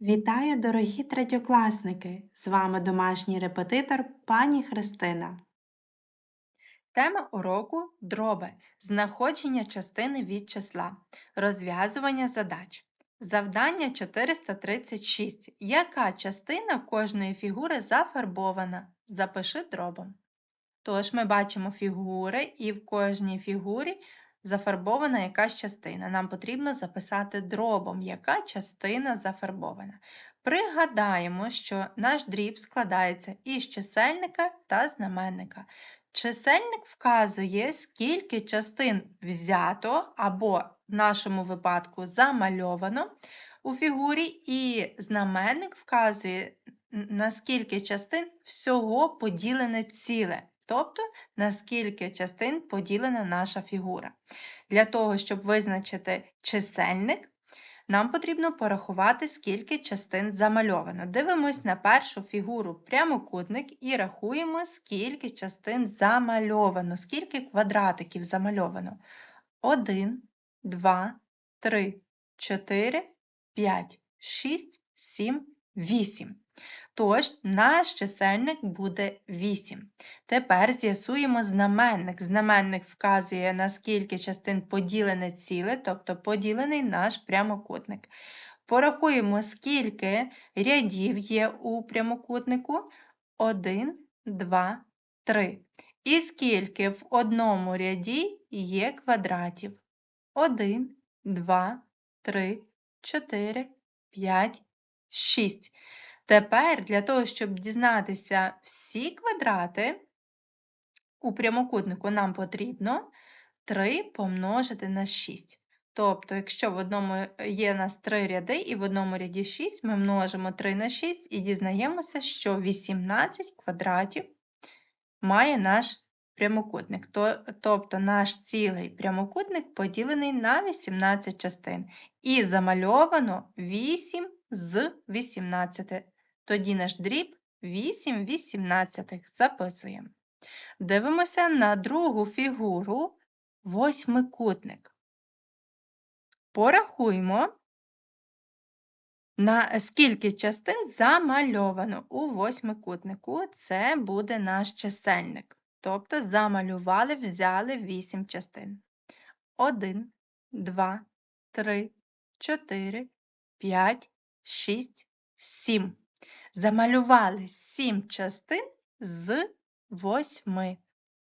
Вітаю, дорогі третьокласники! З вами домашній репетитор пані Христина. Тема уроку дроби. Знаходження частини від числа. Розв'язування задач. Завдання 436. Яка частина кожної фігури зафарбована? Запиши дробом. Тож ми бачимо фігури, і в кожній фігурі зафарбована якась частина. Нам потрібно записати дробом, яка частина зафарбована. Пригадаємо, що наш дріб складається із чисельника та знаменника. Чисельник вказує, скільки частин взято або в нашому випадку замальовано у фігурі, і знаменник вказує, на скільки частин всього поділене ціле тобто на скільки частин поділена наша фігура. Для того, щоб визначити чисельник, нам потрібно порахувати, скільки частин замальовано. Дивимось на першу фігуру прямокутник і рахуємо, скільки частин замальовано, скільки квадратиків замальовано. 1, 2, 3, 4, 5, 6, 7, 8. Тож, наш чисельник буде 8. Тепер з'ясуємо знаменник. Знаменник вказує, на скільки частин поділене ціле, тобто поділений наш прямокутник. Порахуємо, скільки рядів є у прямокутнику. 1, 2, 3. І скільки в одному ряді є квадратів. 1, 2, 3, 4, 5, 6. Тепер для того, щоб дізнатися всі квадрати, у прямокутнику нам потрібно 3 помножити на 6. Тобто, якщо в одному є у нас 3 ряди і в одному ряді 6, ми множимо 3 на 6 і дізнаємося, що 18 квадратів має наш прямокутник. Тобто наш цілий прямокутник поділений на 18 частин. І замальовано 8 з 18. Тоді наш дріб 8 вісімнадцятих записуємо. Дивимося на другу фігуру восьмикутник. Порахуємо, на скільки частин замальовано у восьмикутнику. Це буде наш чисельник. Тобто замалювали, взяли 8 частин. 1, 2, 3, 4, 5, 6, 7 замалювали 7 частин з 8.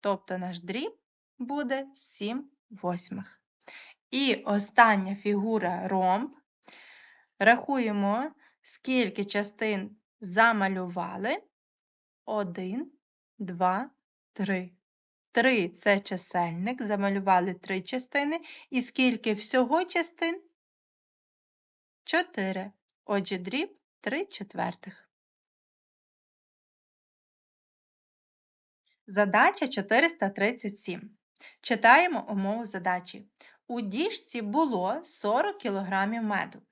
Тобто наш дріб буде 7 восьмих. І остання фігура ромб. Рахуємо, скільки частин замалювали. 1, 2, 3. 3 це чисельник, замалювали 3 частини. І скільки всього частин? 4. Отже, дріб 3 четвертих. Задача 437. Читаємо умову задачі. У діжці було 40 кг меду.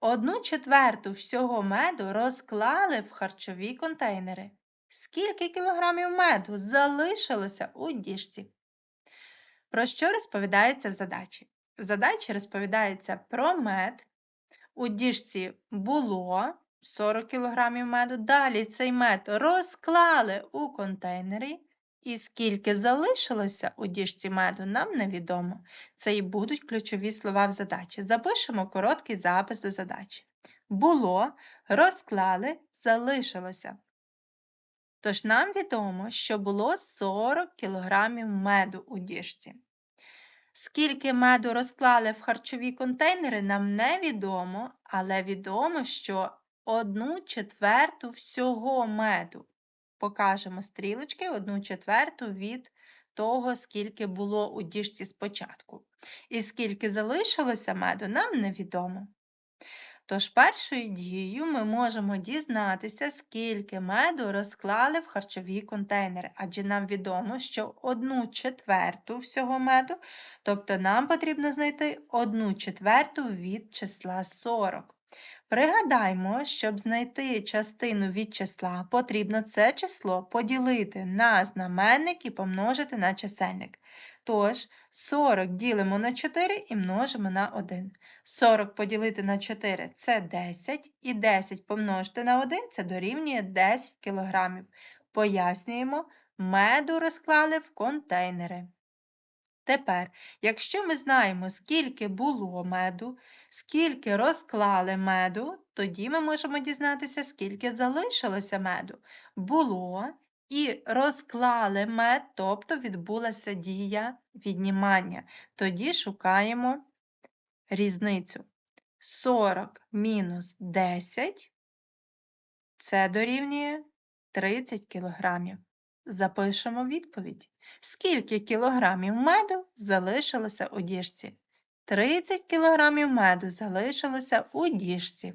Одну четверту всього меду розклали в харчові контейнери. Скільки кілограмів меду залишилося у діжці? Про що розповідається в задачі? В задачі розповідається про мед. У діжці було 40 кг меду. Далі цей мед розклали у контейнері. І скільки залишилося у діжці меду, нам невідомо. Це і будуть ключові слова в задачі. Запишемо короткий запис до задачі. Було, розклали, залишилося. Тож нам відомо, що було 40 кг меду у діжці. Скільки меду розклали в харчові контейнери, нам невідомо, але відомо, що одну четверту всього меду. Покажемо стрілочки одну четверту від того, скільки було у діжці спочатку. І скільки залишилося меду, нам невідомо. Тож першою дією ми можемо дізнатися, скільки меду розклали в харчові контейнери, адже нам відомо, що одну четверту всього меду, тобто нам потрібно знайти одну четверту від числа 40. Пригадаймо, щоб знайти частину від числа, потрібно це число поділити на знаменник і помножити на чисельник. Тож 40 ділимо на 4 і множимо на 1. 40 поділити на 4 – це 10, і 10 помножити на 1 – це дорівнює 10 кг. Пояснюємо, меду розклали в контейнери. Тепер, якщо ми знаємо, скільки було меду, скільки розклали меду, тоді ми можемо дізнатися, скільки залишилося меду. Було і розклали мед, тобто відбулася дія віднімання. Тоді шукаємо різницю. 40 мінус 10 – це дорівнює 30 кілограмів. Запишемо відповідь. Скільки кілограмів меду залишилося у діжці? 30 кілограмів меду залишилося у діжці.